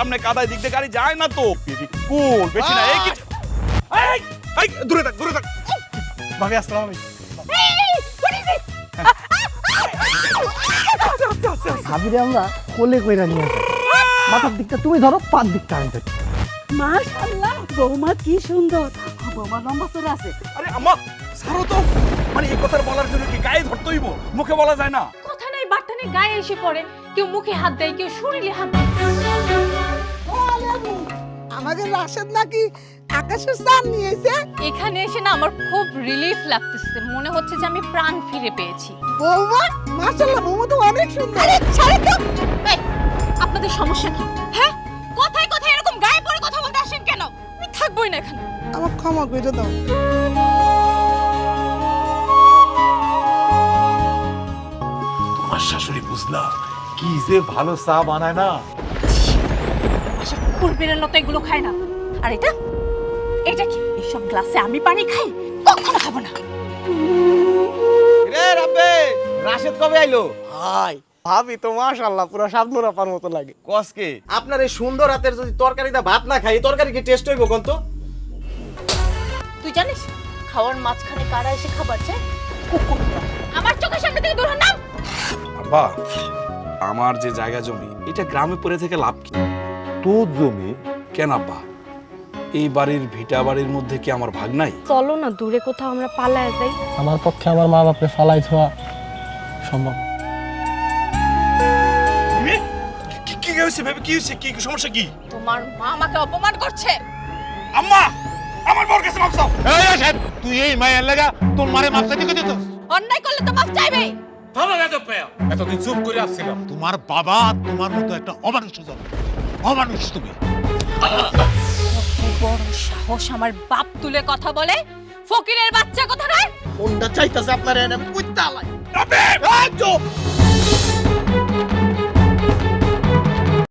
সামনে কাদায় দিক দিয়ে গাড়ি যায় না তো। কুল বেশি না এই কিছু এই, দূরে থাক দূরে থাক। ভাবি আসসালাম ভাবিরে আমরা কোলে কইরা নিয়ে আসি। মাথার দিকটা তুমি ধরো পার দিকটা আমি ধরি। মাশাআল্লাহ বৌমা কি সুন্দর। বৌমা লম্বা চলে আছে। আরে আম্মা ছাড়ো তো। মানে এই কথা বলার জন্য কি গায়ে ধরতে হইব মুখে বলা যায় না। কথা নাই বার্তা নেই গায়ে এসে পড়ে। কেউ মুখে হাত দেয় কেউ শরীরে হাত দেয়। আমাদের রাশেদ নাকি আকাশের নিয়েছে। এখানে এসে না আমার খুব রিলিফ লাগতেছে। মনে হচ্ছে যে আমি প্রাণ ফিরে পেয়েছি। বৌমা মাশাআল্লাহ বৌমা তো অনেক সুন্দর। আরে ছাড়ে তো! এই, আপনাদের সমস্যা কি? হ্যাঁ? কথায় কথায় এরকম গায়ে পড়ে কথা বলতে আসেন কেন? আমি থাকবোই না এখানে। আমার ক্ষমা করে দাও। তোমার শাশুড়ি বুঝলা কি যে ভালো চা বানায় না। কুকুর তো এগুলো খায় না। আর এটা? এটা কি? এইসব গ্লাসে আমি পানি খাই? কখনো খাব না। রে রাব্বে রাশেদ কবে আইলো? হাই ভাবি তো মাশাআল্লাহ পুরো সাবনুর আপার মতো লাগে। কসকে আপনার এই সুন্দর হাতের যদি তরকারিটা ভাত না খাই তরকারি কি টেস্ট হইব কোন তো? তুই জানিস খাওয়ার মাঝখানে কারা এসে খাবার চায়? কুকুররা আমার চোখের সামনে থেকে দূর হন না। আব্বা আমার যে জায়গা জমি এটা গ্রামে পড়ে থেকে লাভ কি? তোর জমি। কেন আব্বা? এই বাড়ির ভিটা বাড়ির মধ্যে কি আমার ভাগ নাই? চলো না দূরে কোথাও আমরা পালায় যাই। আমার পক্ষে আমার মা বাপরে ফালাই ছোয়া সম্ভব। কি কি হয়েছে? ভেবে কি হয়েছে? কি কি সমস্যা কি? তোমার মা আমাকে অপমান করছে। আম্মা! আমার বর কাছে মাপ চাও। এই আসেন তুই এই মায়ের লাগা তোর মারে মাপসা দিকে দিত অন্যায় করলে তো মাফ চাইবেই এতদিন চুপ করে আসছিলাম তোমার বাবা তোমার মতো একটা অমানুষ জন্ম অমানুষ তুমি। বড় সাহস আমার বাপ তুলে কথা বলে। ফকিরের বাচ্চা কথা নয় কোনটা চাইতাছে আপনার এনে কুত্তা রাব্বে